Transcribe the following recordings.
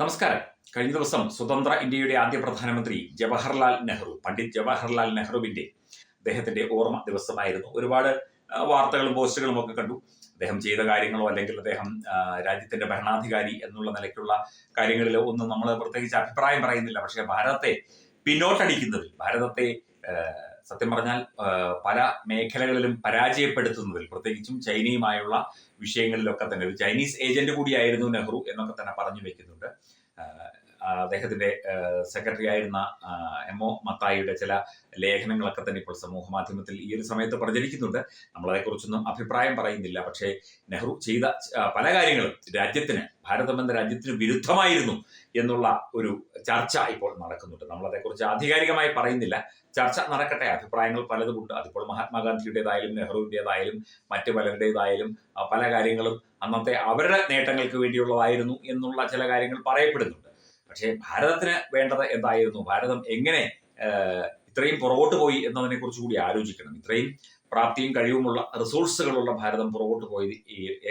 നമസ്കാരം. കഴിഞ്ഞ ദിവസം സ്വതന്ത്ര ഇന്ത്യയുടെ ആദ്യ പ്രധാനമന്ത്രി ജവഹർലാൽ നെഹ്റു പണ്ഡിറ്റ് ജവഹർലാൽ നെഹ്റുവിന്റെ അദ്ദേഹത്തിന്റെ ഓർമ്മ ദിവസമായിരുന്നു. ഒരുപാട് വാർത്തകളും പോസ്റ്റുകളും ഒക്കെ കണ്ടു. അദ്ദേഹം ചെയ്ത കാര്യങ്ങളോ അല്ലെങ്കിൽ അദ്ദേഹം രാജ്യത്തിന്റെ ഭരണാധികാരി എന്നുള്ള നിലയ്ക്കുള്ള കാര്യങ്ങളിലോ ഒന്നും നമ്മൾ പ്രത്യേകിച്ച് അഭിപ്രായം പറയുന്നില്ല. പക്ഷേ ഭാരതത്തെ പിന്നോട്ടടിക്കുന്നതിൽ ഭാരതത്തെ സത്യം പറഞ്ഞാൽ പല മേഖലകളിലും പരാജയപ്പെടുത്തുന്നതിൽ പ്രത്യേകിച്ചും ചൈനയുമായുള്ള വിഷയങ്ങളിലൊക്കെ തന്നെ. ഒരു ചൈനീസ് ഏജന്റ് കൂടിയായിരുന്നു നെഹ്റു എന്നൊക്കെ തന്നെ പറഞ്ഞു വെക്കുന്നുണ്ട്. അദ്ദേഹത്തിന്റെ സെക്രട്ടറി ആയിരുന്ന എം ഒ മത്തായിയുടെ ചില ലേഖനങ്ങളൊക്കെ തന്നെ ഇപ്പോൾ സമൂഹ മാധ്യമത്തിൽ ഈ ഒരു സമയത്ത് പ്രചരിക്കുന്നുണ്ട്. നമ്മളതേക്കുറിച്ചൊന്നും അഭിപ്രായം പറയുന്നില്ല. പക്ഷേ നെഹ്റു ചെയ്ത പല കാര്യങ്ങളും രാജ്യത്തിന് ഭാരതം എന്ന രാജ്യത്തിന് വിരുദ്ധമായിരുന്നു എന്നുള്ള ഒരു ചർച്ച ഇപ്പോൾ നടക്കുന്നുണ്ട്. നമ്മളതേക്കുറിച്ച് ആധികാരികമായി പറയുന്നില്ല. ചർച്ച നടക്കട്ടെ. അഭിപ്രായങ്ങൾ പലതുമുണ്ട്. അതിപ്പോൾ മഹാത്മാഗാന്ധിയുടേതായാലും നെഹ്റുവിന്റെതായാലും മറ്റ് പലരുടേതായാലും പല കാര്യങ്ങളും അന്നത്തെ അവരുടെ നേട്ടങ്ങൾക്ക് വേണ്ടിയുള്ളതായിരുന്നു എന്നുള്ള ചില കാര്യങ്ങൾ പറയപ്പെടുന്നുണ്ട്. പക്ഷേ ഭാരതത്തിന് വേണ്ടത് എന്തായിരുന്നു? ഭാരതം എങ്ങനെ ഇത്രയും പുറകോട്ട് പോയി എന്നതിനെ കുറിച്ച് കൂടി ആലോചിക്കണം. ഇത്രയും പ്രാപ്തിയും കഴിവുമുള്ള റിസോഴ്സുകളുള്ള ഭാരതം പുറകോട്ട് പോയത്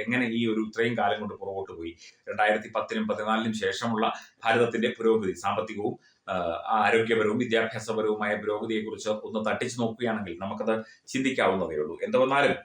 എങ്ങനെ ഈ ഒരു ഇത്രയും കാലം കൊണ്ട് പുറകോട്ട് പോയി? രണ്ടായിരത്തി പത്തിനും പതിനാലിനും ശേഷമുള്ള ഭാരതത്തിന്റെ പുരോഗതി സാമ്പത്തികവും ആരോഗ്യപരവും വിദ്യാഭ്യാസപരവുമായ പുരോഗതിയെക്കുറിച്ച് ഒന്ന് തട്ടിച്ചു നോക്കുകയാണെങ്കിൽ നമുക്കത് ചിന്തിക്കാവുന്നതേ ഉള്ളൂ എന്തുവന്നാലും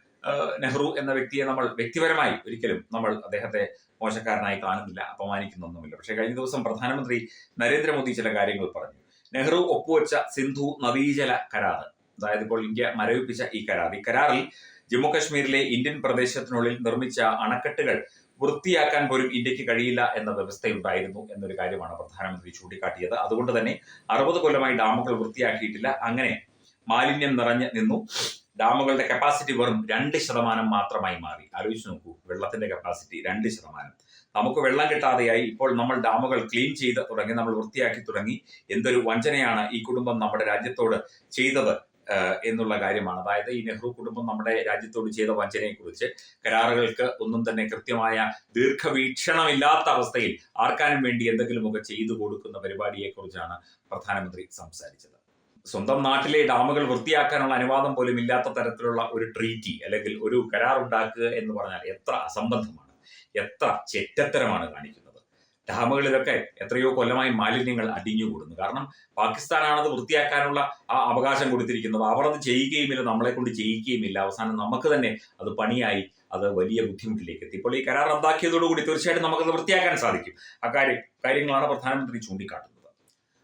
നെഹ്റു എന്ന വ്യക്തിയെ നമ്മൾ വ്യക്തിപരമായി ഒരിക്കലും നമ്മൾ അദ്ദേഹത്തെ മോശക്കാരനായി കാണുന്നില്ല അപമാനിക്കുന്നൊന്നുമില്ല. പക്ഷേ കഴിഞ്ഞ ദിവസം പ്രധാനമന്ത്രി നരേന്ദ്രമോദി ചില കാര്യങ്ങൾ പറഞ്ഞു. നെഹ്റു ഒപ്പുവെച്ച സിന്ധു നദീജല കരാർ അതായത് ഇപ്പോൾ ഇന്ത്യ മരവിപ്പിച്ച ഈ കരാർ. ഈ കരാറിൽ ജമ്മു കശ്മീരിലെ ഇന്ത്യൻ പ്രദേശത്തിനുള്ളിൽ നിർമ്മിച്ച അണക്കെട്ടുകൾ വൃത്തിയാക്കാൻ പോലും ഇന്ത്യയ്ക്ക് കഴിയില്ല എന്ന വ്യവസ്ഥയുണ്ടായിരുന്നു എന്നൊരു കാര്യമാണ് പ്രധാനമന്ത്രി ചൂണ്ടിക്കാട്ടിയത്. അതുകൊണ്ട് തന്നെ അറുപത് കൊല്ലമായി ഡാമുകൾ വൃത്തിയാക്കിയിട്ടില്ല. അങ്ങനെ മാലിന്യം നിറഞ്ഞ് നിന്നു. ഡാമുകളുടെ കപ്പാസിറ്റി വെറും രണ്ട് ശതമാനം മാത്രമായി മാറി. ആലോചിച്ച് നോക്കൂ വെള്ളത്തിന്റെ കപ്പാസിറ്റി രണ്ട് ശതമാനം. നമുക്ക് വെള്ളം കിട്ടാതെയായി ഇപ്പോൾ നമ്മൾ ഡാമുകൾ ക്ലീൻ ചെയ്ത് തുടങ്ങി നമ്മൾ വൃത്തിയാക്കി തുടങ്ങി എന്തൊരു വഞ്ചനയാണ് ഈ കുടുംബം നമ്മുടെ രാജ്യത്തോട് ചെയ്തത് എന്നുള്ള കാര്യമാണ്. അതായത് ഈ നെഹ്റു കുടുംബം നമ്മുടെ രാജ്യത്തോട് ചെയ്ത വഞ്ചനയെക്കുറിച്ച് കരാറുകൾക്ക് ഒന്നും തന്നെ കൃത്യമായ ദീർഘവീക്ഷണമില്ലാത്ത അവസ്ഥയിൽ ആർക്കാനും വേണ്ടി എന്തെങ്കിലുമൊക്കെ ചെയ്തു കൊടുക്കുന്ന പരിപാടിയെക്കുറിച്ചാണ് പ്രധാനമന്ത്രി സംസാരിച്ചത്. സ്വന്തം നാട്ടിലെ ഡാമുകൾ വൃത്തിയാക്കാനുള്ള അനുവാദം പോലും ഇല്ലാത്ത തരത്തിലുള്ള ഒരു ട്രീറ്റി അല്ലെങ്കിൽ ഒരു കരാർ ഉണ്ടാക്കുക എന്ന് പറഞ്ഞാൽ എത്ര അസംബന്ധമാണ് എത്ര ചെറ്റത്തരമാണ് കാണിക്കുന്നത്. ഡാമുകളിലൊക്കെ എത്രയോ കൊല്ലമായി മാലിന്യങ്ങൾ അടിഞ്ഞുകൂടുന്നു. കാരണം പാകിസ്ഥാനാണത് വൃത്തിയാക്കാനുള്ള ആ അവകാശം കൊടുത്തിരിക്കുന്നത്. അവർ അത് ചെയ്യുകയുമില്ല നമ്മളെ കൊണ്ട് ചെയ്യിക്കുകയുമില്ല. അവസാനം നമുക്ക് തന്നെ അത് പണിയായി അത് വലിയ ബുദ്ധിമുട്ടിലേക്ക് എത്തി. ഇപ്പോൾ ഈ കരാർ റദ്ദാക്കിയതോടുകൂടി തീർച്ചയായിട്ടും നമുക്കത് വൃത്തിയാക്കാൻ സാധിക്കും. അക്കാര്യം കാര്യങ്ങളാണ് പ്രധാനമന്ത്രി ചൂണ്ടിക്കാട്ടുന്നത്.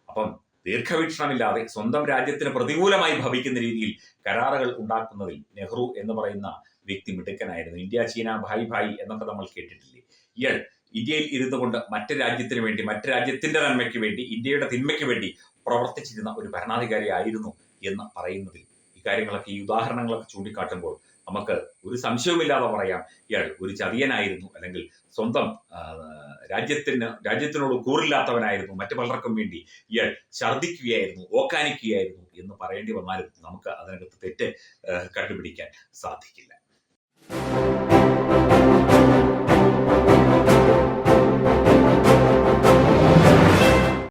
അപ്പം ദീർഘവീക്ഷണമില്ലാതെ സ്വന്തം രാജ്യത്തിന് പ്രതികൂലമായി ഭവിക്കുന്ന രീതിയിൽ കരാറുകൾ ഉണ്ടാക്കുന്നതിൽ നെഹ്റു എന്ന് പറയുന്ന വ്യക്തി മിടുക്കനായിരുന്നു. ഇന്ത്യ ചീന ഭായ് ഭായ് എന്നൊക്കെ നമ്മൾ കേട്ടിട്ടില്ലേ? ഇയാൾ ഇന്ത്യയിൽ ഇരുന്നു കൊണ്ട് മറ്റു രാജ്യത്തിന് വേണ്ടി മറ്റു രാജ്യത്തിന്റെ നന്മയ്ക്ക് വേണ്ടി ഇന്ത്യയുടെ തിന്മയ്ക്ക് വേണ്ടി പ്രവർത്തിച്ചിരുന്ന ഒരു ഭരണാധികാരി ആയിരുന്നു എന്ന് പറയുന്നതിൽ ഈ കാര്യങ്ങളൊക്കെ ഈ ഉദാഹരണങ്ങളൊക്കെ ചൂണ്ടിക്കാട്ടുമ്പോൾ നമുക്ക് ഒരു സംശയവുമില്ലാതെ പറയാം. ഇയാൾ ഒരു ചതിയനായിരുന്നു അല്ലെങ്കിൽ സ്വന്തം രാജ്യത്തിന് രാജ്യത്തിനോട് കൂറില്ലാത്തവനായിരുന്നു. മറ്റു പലർക്കും വേണ്ടി ഇയാൾ ഛർദ്ദിക്കുകയായിരുന്നു ഓക്കാനിക്കുകയായിരുന്നു എന്ന് പറയേണ്ടി വന്നാലും നമുക്ക് അതിനകത്ത് തെറ്റ് കണ്ടുപിടിക്കാൻ സാധിക്കില്ല.